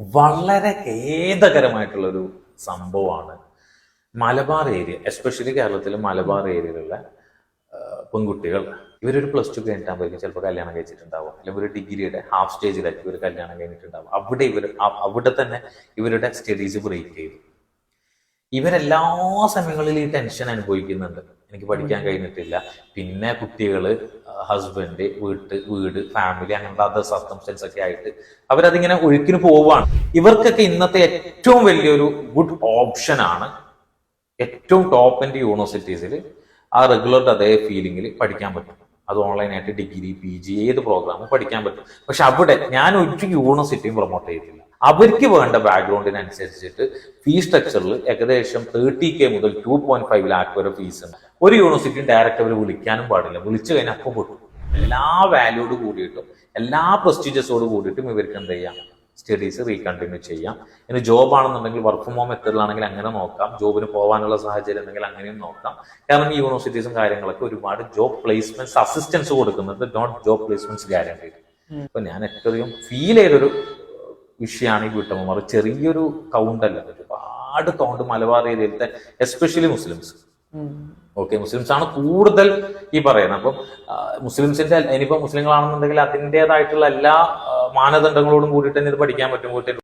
വളരെ ഖേദകരമായിട്ടുള്ളൊരു സംഭവമാണ്. Malabar area especially കേരളത്തിലെ മലബാർ ഏരിയയിലുള്ള പെൺകുട്ടികൾ. ഇവരൊരു പ്ലസ് ടു കഴിഞ്ഞിട്ടാകുമ്പോഴേക്കും ചിലപ്പോൾ കല്യാണം കഴിച്ചിട്ടുണ്ടാവും. അല്ലെങ്കിൽ ഒരു ഡിഗ്രിയുടെ ഹാഫ് സ്റ്റേജിലായിരിക്കും ഇവർ കല്യാണം കഴിഞ്ഞിട്ടുണ്ടാവും അവിടെ ഇവർ അവിടെ തന്നെ ഇവരുടെ സ്റ്റഡീസ് ബ്രേക്ക് ചെയ്തു. ഇവരെല്ലാ സമയങ്ങളിലും ഈ ടെൻഷൻ അനുഭവിക്കുന്നുണ്ട്. എനിക്ക് പഠിക്കാൻ കഴിഞ്ഞിട്ടില്ല. പിന്നെ കുട്ടികൾ ഹസ്ബൻഡ് വീട്ട് വീട് ഫാമിലി അങ്ങനത്തെ അതർ സർക്കംസ്റ്റൻസ് ഒക്കെ ആയിട്ട് അവരതിങ്ങനെ ഒഴുക്കിന് പോവുകയാണ്. ഇവർക്കൊക്കെ ഇന്നത്തെ ഏറ്റവും വലിയൊരു ഗുഡ് ഓപ്ഷൻ ആണ് ഏറ്റവും ടോപ്പ് എന്റെ യൂണിവേഴ്സിറ്റീസിൽ ആ റെഗുലർ അതേ ഫീലിംഗിൽ പഠിക്കാൻ പറ്റും. അത് ഓൺലൈനായിട്ട് ഡിഗ്രി പി ജി ഏത് പ്രോഗ്രാമും പഠിക്കാൻ പറ്റും. പക്ഷെ അവിടെ ഞാൻ ഒരു യൂണിവേഴ്സിറ്റിയും പ്രൊമോട്ട് ചെയ്തിട്ടില്ല അവർക്ക് വേണ്ട ബാക്ക്ഗ്രൗണ്ടിനനുസരിച്ചിട്ട് ഫീ സ്ട്രക്ചറിൽ ഏകദേശം തേർട്ടി കെ മുതൽ ടു പോയിന്റ് ഫൈവ് ലാക്ക് വരെ ഫീസ് ഉണ്ട്. ഒരു യൂണിവേഴ്സിറ്റിയും ഡയറക്റ്റ് അവർ വിളിക്കാനും പാടില്ല. വിളിച്ചു കഴിഞ്ഞാൽ അപ്പം പൊട്ടും. എല്ലാ വാല്യൂട് കൂടിയിട്ടും എല്ലാ പ്രസ്റ്റീജിയസോട് കൂടിയിട്ടും ഇവർക്ക് എന്ത് ചെയ്യാം? സ്റ്റഡീസ് റീകണ്ടിന്യൂ ചെയ്യാം. ഇനി ജോബ് ആണെന്നുണ്ടെങ്കിൽ വർക്ക് ഫ്രം ഹോം മെത്തേഡിലാണെങ്കിൽ അങ്ങനെ നോക്കാം. ജോബിന് പോകാനുള്ള സാഹചര്യം ഉണ്ടെങ്കിൽ അങ്ങനെയും നോക്കാം. കാരണം ഈ യൂണിവേഴ്സിറ്റീസും കാര്യങ്ങളൊക്കെ ഒരുപാട് ജോബ് പ്ലേസ്മെന്റ്സ് അസിസ്റ്റൻസ് കൊടുക്കുന്നത് നോട്ട് ജോബ് പ്ലേസ്മെന്റ്സ് ഗ്യാരണ്ടി അപ്പൊ ഞാൻ ഏറ്റവും ഫീൽ ചെയ്തൊരു വിഷയമാണ് ഈ വീട്ടമ്മമാർ. ചെറിയൊരു കൗണ്ട് അല്ല ഒരുപാട് കൗണ്ട് മലബാർ ഏരിയയിലത്തെ എസ്പെഷ്യലി മുസ്ലിംസ്. ഓക്കെ മുസ്ലിംസ് ആണ് കൂടുതൽ ഈ പറയുന്നത്. അപ്പം മുസ്ലിംസിന്റെ ഇനിയിപ്പോ മുസ്ലിങ്ങളാണെന്നുണ്ടെങ്കിൽ അതിന്റെതായിട്ടുള്ള എല്ലാ മാനദണ്ഡങ്ങളോടും കൂടിയിട്ട് തന്നെ ഇത് പഠിക്കാൻ പറ്റും. വീട്ടിൽ